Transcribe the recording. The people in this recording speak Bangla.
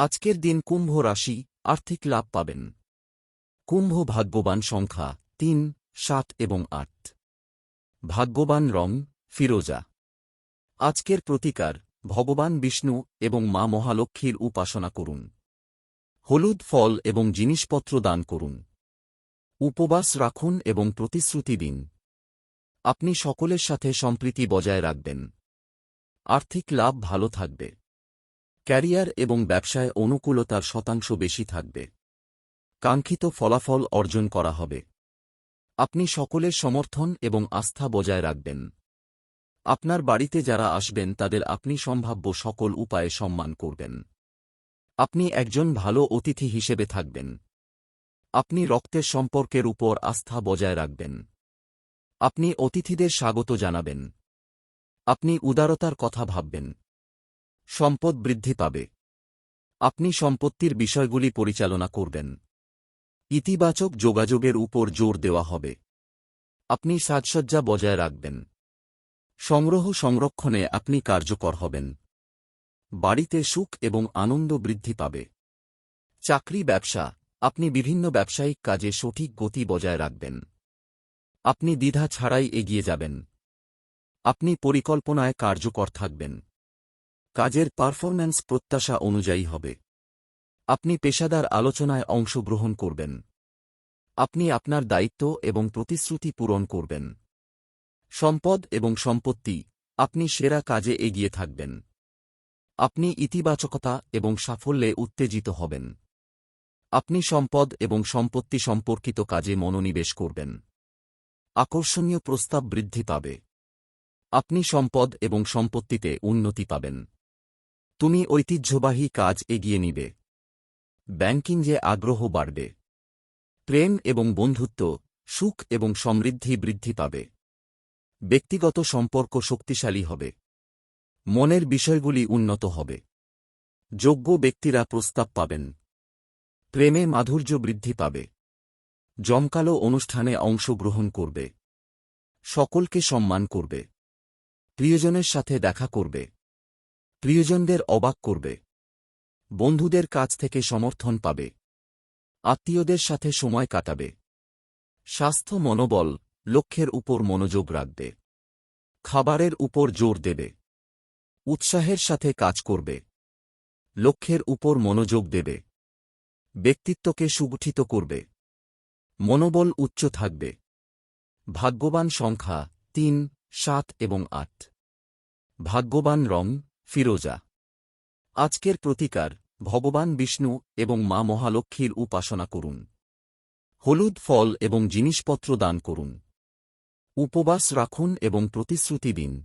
আজকের দিন কুম্ভ রাশি, আর্থিক লাভ পাবেন। কুম্ভ ভাগ্যবান সংখ্যা, তিন, সাত এবং আট। ভাগ্যবান রং, ফিরোজা। আজকের প্রতিকার, ভগবান বিষ্ণু এবং মা মহালক্ষ্মীর উপাসনা করুন। হলুদ ফল এবং জিনিসপত্র দান করুন। উপবাস রাখুন এবং প্রতিশ্রুতি দিন। আপনি সকলের সাথে সম্প্রীতি বজায় রাখবেন। আর্থিক লাভ ভালো থাকবে। ক্যারিয়ার এবং ব্যবসায় অনুকূলতার শতাংশ বেশি থাকবে। কাঙ্ক্ষিত ফলাফল অর্জন করা হবে। আপনি সকলের সমর্থন এবং আস্থা বজায় রাখবেন। আপনার বাড়িতে যারা আসবেন তাদের আপনি সম্ভাব্য সকল উপায়ে সম্মান করবেন। আপনি একজন ভালো অতিথি হিসেবে থাকবেন। আপনি রক্তের সম্পর্কের উপর আস্থা বজায় রাখবেন। আপনি অতিথিদের স্বাগত জানাবেন। আপনি উদারতার কথা ভাববেন। সম্পদ বৃদ্ধি পাবে। আপনি সম্পত্তির বিষয়গুলি পরিচালনা করবেন। ইতিবাচক যোগাযোগের উপর জোর দেওয়া হবে। আপনি সাজসজ্জা বজায় রাখবেন। সংগ্রহ সংরক্ষণে আপনি কার্যকর হবেন। বাড়িতে সুখ এবং আনন্দ বৃদ্ধি পাবে। চাকরি, ব্যবসা, আপনি বিভিন্ন ব্যবসায়িক কাজে সঠিক গতি বজায় রাখবেন। আপনি দ্বিধা ছাড়াই এগিয়ে যাবেন। আপনি পরিকল্পনায় কার্যকর থাকবেন। কাজের পারফরম্যান্স প্রত্যাশা অনুযায়ী হবে। আপনি পেশাদার আলোচনায় অংশগ্রহণ করবেন। আপনি আপনার দায়িত্ব এবং প্রতিশ্রুতি পূরণ করবেন। সম্পদ এবং সম্পত্তি, আপনি সেরা কাজে এগিয়ে থাকবেন। আপনি ইতিবাচকতা এবং সাফল্যে উত্তেজিত হবেন। আপনি সম্পদ এবং সম্পত্তি সম্পর্কিত কাজে মনোনিবেশ করবেন। আকর্ষণীয় প্রস্তাব বৃদ্ধি পাবে। আপনি সম্পদ এবং সম্পত্তিতে উন্নতি পাবেন। তুমি ঐতিহ্যবাহী কাজ এগিয়ে নিবে। ব্যাংকিংয়ে আগ্রহ বাড়বে। প্রেম এবং বন্ধুত্ব, সুখ এবং সমৃদ্ধি বৃদ্ধি পাবে। ব্যক্তিগত সম্পর্ক শক্তিশালী হবে। মনের বিষয়গুলি উন্নত হবে। যোগ্য ব্যক্তিরা প্রস্তাব পাবেন। প্রেমে মাধুর্য বৃদ্ধি পাবে। জমকালো অনুষ্ঠানে অংশগ্রহণ করবে। সকলকে সম্মান করবে। প্রিয়জনের সাথে দেখা করবে। প্রিয়জনদের অবাক করবে। বন্ধুদের কাছ থেকে সমর্থন পাবে। আত্মীয়দের সাথে সময় কাটাবে। স্বাস্থ্য মনোবল লক্ষ্যের উপর মনোযোগ রাখবে। খাবারের উপর জোর দেবে। উৎসাহের সাথে কাজ করবে। লক্ষ্যের উপর মনোযোগ দেবে। ব্যক্তিত্বকে সুগঠিত করবে। মনোবল উচ্চ থাকবে। ভাগ্যবান সংখ্যা তিন, সাত এবং আট। ভাগ্যবান রং ফিরোজা। আজকের প্রতিকার, ভগবান বিষ্ণু এবং মা মহালক্ষ্মীর উপাসনা করুন। হলুদ ফল এবং জিনিসপত্র দান করুন। উপবাস রাখুন এবং প্রতিশ্রুতি দিন।